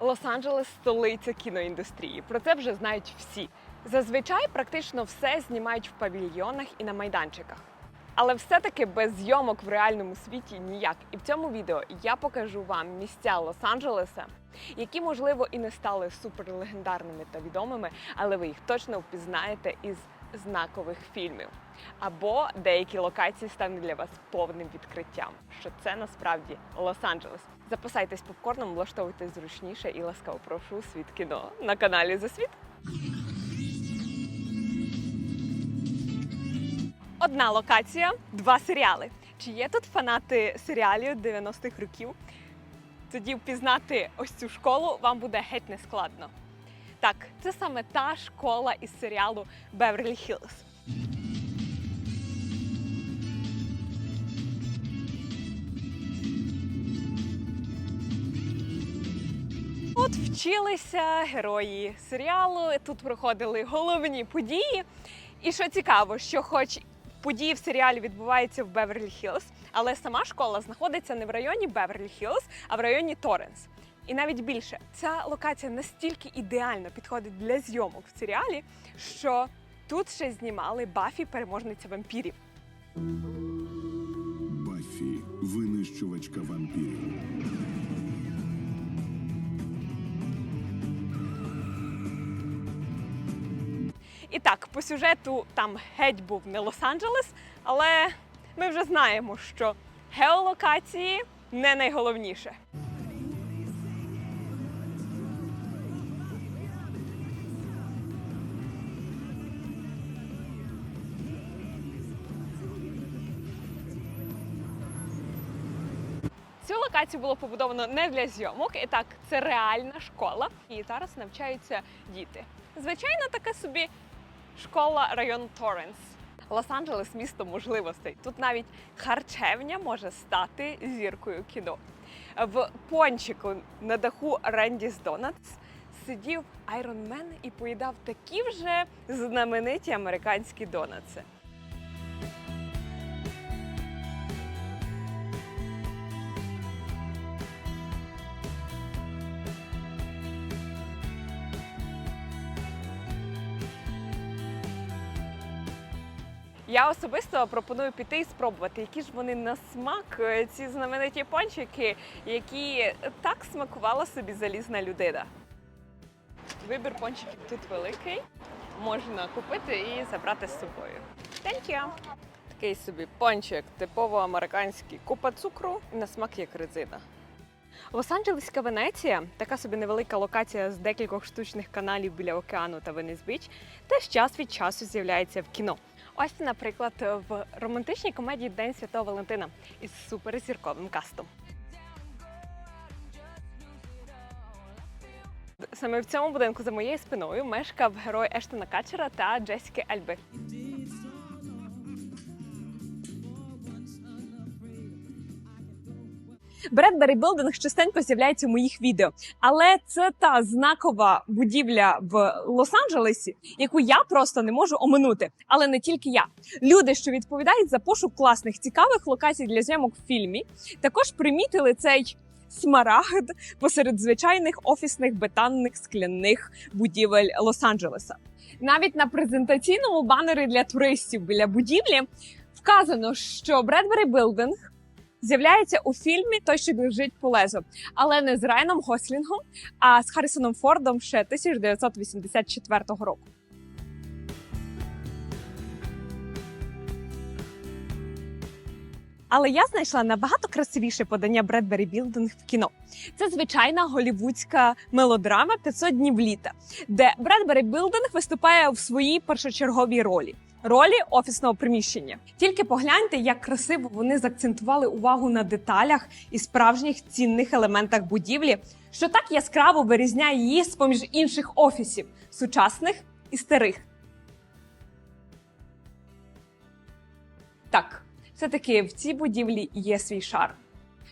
Лос-Анджелес столиця кіноіндустрії. Про це вже знають всі. Зазвичай практично все знімають в павільйонах і на майданчиках. Але все-таки без зйомок в реальному світі ніяк. І в цьому відео я покажу вам місця Лос-Анджелеса, які, можливо, і не стали суперлегендарними та відомими, але ви їх точно впізнаєте із знакових фільмів. Або деякі локації стануть для вас повним відкриттям, що це насправді Лос-Анджелес. Запасайтесь попкорном, влаштовуйтесь зручніше і ласкаво прошу світ кіно на каналі за світ. Одна локація, два серіали. Чи є тут фанати серіалів 90-х років? Тоді впізнати ось цю школу вам буде геть не складно. Так, це саме та школа із серіалу Беверлі Хіллз. Тут вчилися герої серіалу, тут проходили головні події. І що цікаво, що хоч події в серіалі відбуваються в Беверлі Хіллз, але сама школа знаходиться не в районі Беверлі Хіллз, а в районі Торренс. І навіть більше, ця локація настільки ідеально підходить для зйомок в серіалі, що тут ще знімали Бафі, переможниця вампірів. Баффі, винищувачка вампірів. І так, по сюжету там геть був не Лос-Анджелес, але ми вже знаємо, що геолокації не найголовніше. Локацію було побудовано не для зйомок, і так, це реальна школа, і зараз навчаються діти. Звичайно, така собі школа району Торренс. Лос-Анджелес місто можливостей. Тут навіть харчевня може стати зіркою кіно. В пончику на даху Рендіс Донатс сидів Айрон Мен і поїдав такі вже знамениті американські донатси. Я особисто пропоную піти і спробувати, які ж вони на смак, е, ці знамениті пончики, які так смакувала собі залізна людина. Вибір пончиків тут великий. Можна купити і забрати з собою. Thank you! Такий собі пончик, типово американський. Купа цукру на смак як резина. Лос-Анджелеська Венеція така собі невелика локація з декількох штучних каналів біля океану та Венес-Біч, теж час від часу з'являється в кіно. Ось, наприклад, в романтичній комедії День Святого Валентина із суперзірковим кастом. Саме в цьому будинку за моєю спиною мешкав герой Ештона Качера та Джесіки Альби. Бредбері Білдинг частенько з'являється в моїх відео, але це та знакова будівля в Лос-Анджелесі, яку я просто не можу оминути. Але не тільки я. Люди, що відповідають за пошук класних цікавих локацій для зйомок в фільмі, також примітили цей смарагд посеред звичайних офісних бетонних скляних будівель Лос-Анджелеса. Навіть на презентаційному банері для туристів біля будівлі вказано, що Бредбері Білдинг з'являється у фільмі Той, що біжить по лезу, але не з Райаном Гослінгом, а з Харрісоном Фордом ще 1984 року. Але я знайшла набагато красивіше подання Бредбері Білдинг в кіно. Це звичайна голівудська мелодрама «500 днів літа, де Бредбері Білдинг виступає в своїй першочерговій ролі. Ролі офісного приміщення. Тільки погляньте, як красиво вони закцентували увагу на деталях і справжніх цінних елементах будівлі, що так яскраво вирізняє її з поміж інших офісів сучасних і старих. Так, все-таки в цій будівлі є свій шарм.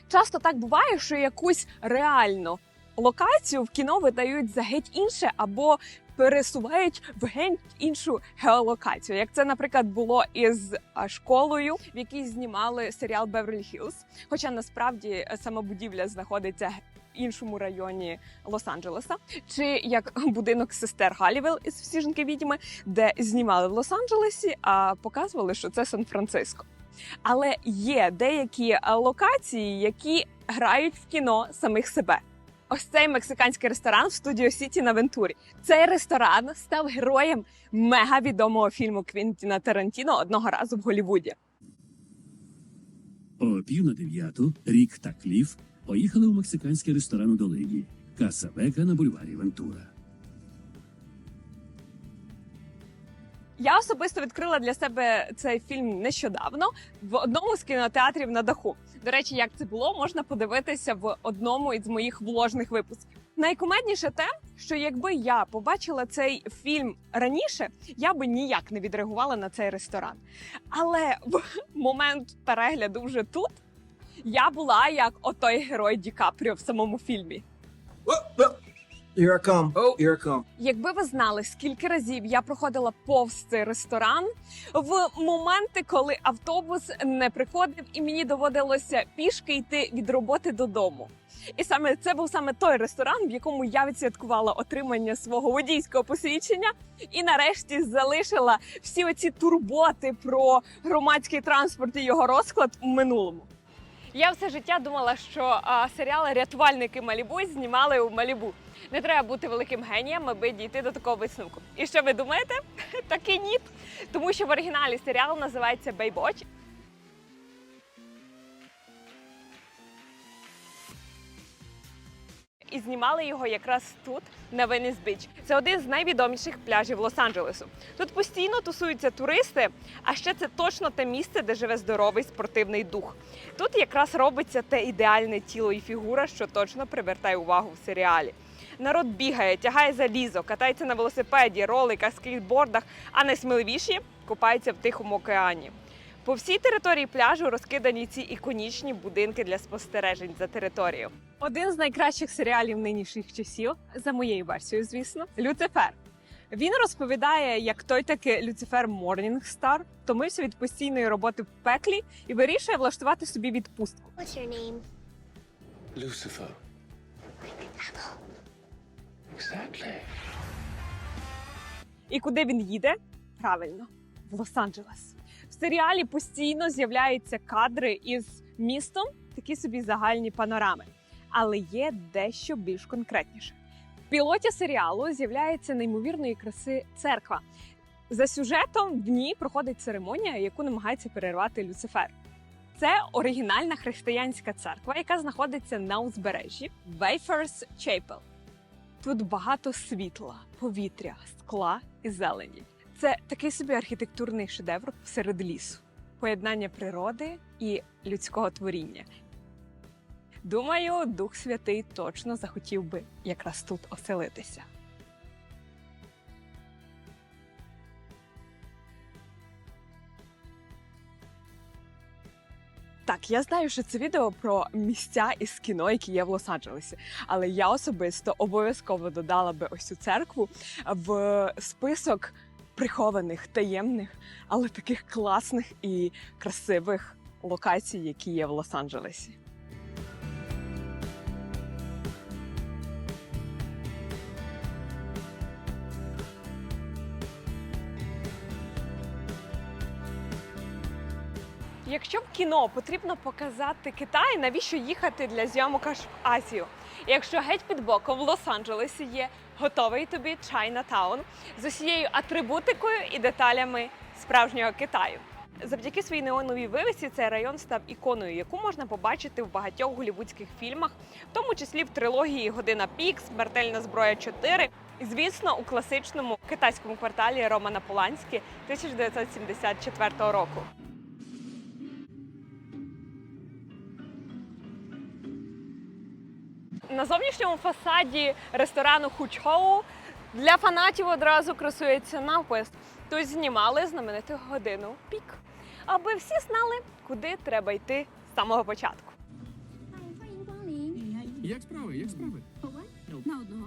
Часто так буває, що якусь реальну локацію в кіно видають за геть інше або пересувають в геть іншу геолокацію. Як це, наприклад, було із школою, в якій знімали серіал Беверлі Хілз. Хоча насправді е, сама будівля знаходиться іншому районі Лос-Анджелеса, чи як будинок сестер Галівел із всі жінки відьми, де знімали в Лос-Анджелесі, а показували, що це Сан-Франциско. Але є деякі е, локації, які грають в кіно самих себе. Ось цей мексиканський ресторан в студіо Сіті на Вентурі. Цей ресторан став героєм мега відомого фільму Квінтіна Тарантіно одного разу в Голлівуді. О пів на дев'яту Рік та Кліф поїхали у мексиканський ресторан у долині Каса Бека на бульварі Вентура. Я особисто відкрила для себе цей фільм нещодавно в одному з кінотеатрів на даху. До речі, як це було, можна подивитися в одному із моїх вложних випусків. Найкумедніше те, що якби я побачила цей фільм раніше, я би ніяк не відреагувала на цей ресторан. Але в момент перегляду вже тут я була як отой герой Ді Капріо в самому фільмі. Here I come. Oh. Here I come. Якби ви знали, скільки разів я проходила повз цей ресторан в моменти, коли автобус не приходив, і мені доводилося пішки йти від роботи додому. І саме це був саме той ресторан, в якому я відсвяткувала отримання свого водійського посвідчення, і нарешті залишила всі оці турботи про громадський транспорт і його розклад у минулому. Я все життя думала, що а, серіали Рятувальники Малібу знімали у Малібу. Не треба бути великим генієм, аби дійти до такого висновку. І що ви думаєте? Так і ні. Тому що в оригіналі серіал називається Бейбоч. Знімали його якраз тут, на Веніс Біч. Це один з найвідоміших пляжів Лос-Анджелесу. Тут постійно тусуються туристи, а ще це точно те місце, де живе здоровий спортивний дух. Тут якраз робиться те ідеальне тіло і фігура, що точно привертає увагу в серіалі. Народ бігає, тягає залізо, катається на велосипеді, роликах, скейтбордах, а найсміливіші купаються в Тихому океані. По всій території пляжу розкидані ці іконічні будинки для спостережень за територією. Один з найкращих серіалів нинішніх часів, за моєю версією, звісно, Люцифер. Він розповідає, як той таки Люцифер Морнінгстар втомився від постійної роботи в пеклі і вирішує влаштувати собі відпустку. What's your name? Lucifer. Exactly. І куди він їде? Правильно, в Лос-Анджелес. В серіалі постійно з'являються кадри із містом, такі собі загальні панорами. Але є дещо більш конкретніше. В пілоті серіалу з'являється неймовірної краси церква. За сюжетом в ній проходить церемонія, яку намагається перервати Люцифер. Це оригінальна християнська церква, яка знаходиться на узбережжі Wayfarers Chapel. Тут багато світла, повітря, скла і зелені. Це такий собі архітектурний шедевр серед лісу, поєднання природи і людського творіння. Думаю, Дух Святий точно захотів би якраз тут оселитися. Так, я знаю, що це відео про місця із кіно, які є в Лос-Анджелесі. Але я особисто обов'язково додала би ось цю церкву в список прихованих, таємних, але таких класних і красивих локацій, які є в Лос-Анджелесі. Якщо в кіно потрібно показати Китай, навіщо їхати для зйомок аж в Азію? І Якщо геть під боком в Лос-Анджелесі є готовий тобі Чайнатаун з усією атрибутикою і деталями справжнього Китаю. Завдяки своїй неоновій вивісі цей район став іконою, яку можна побачити в багатьох голівудських фільмах, в тому числі в трилогії Година Пік, Смертельна зброя 4 і, звісно, у класичному китайському кварталі Романа Поланські 1974 року. На зовнішньому фасаді ресторану Хучхоу для фанатів одразу красується напис. Тут знімали знамениту годину пік, аби всі знали, куди треба йти з самого початку. Як справи? Як справи? На одного.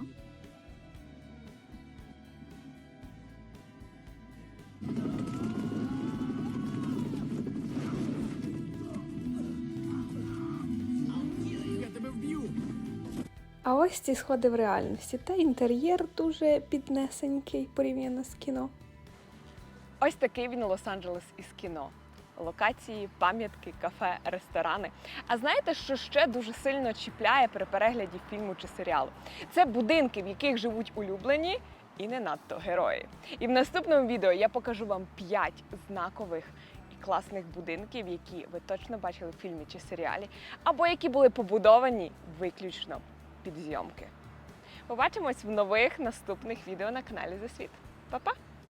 А ось ці сходи в реальності. Та інтер'єр дуже піднесенький порівняно з кіно. Ось такий він Лос-Анджелес із кіно. Локації, пам'ятки, кафе, ресторани. А знаєте, що ще дуже сильно чіпляє при перегляді фільму чи серіалу? Це будинки, в яких живуть улюблені і не надто герої. І в наступному відео я покажу вам 5 знакових і класних будинків, які ви точно бачили в фільмі чи серіалі, або які були побудовані виключно під зйомки. Побачимось в нових наступних відео на каналі Засвіт. Па-па!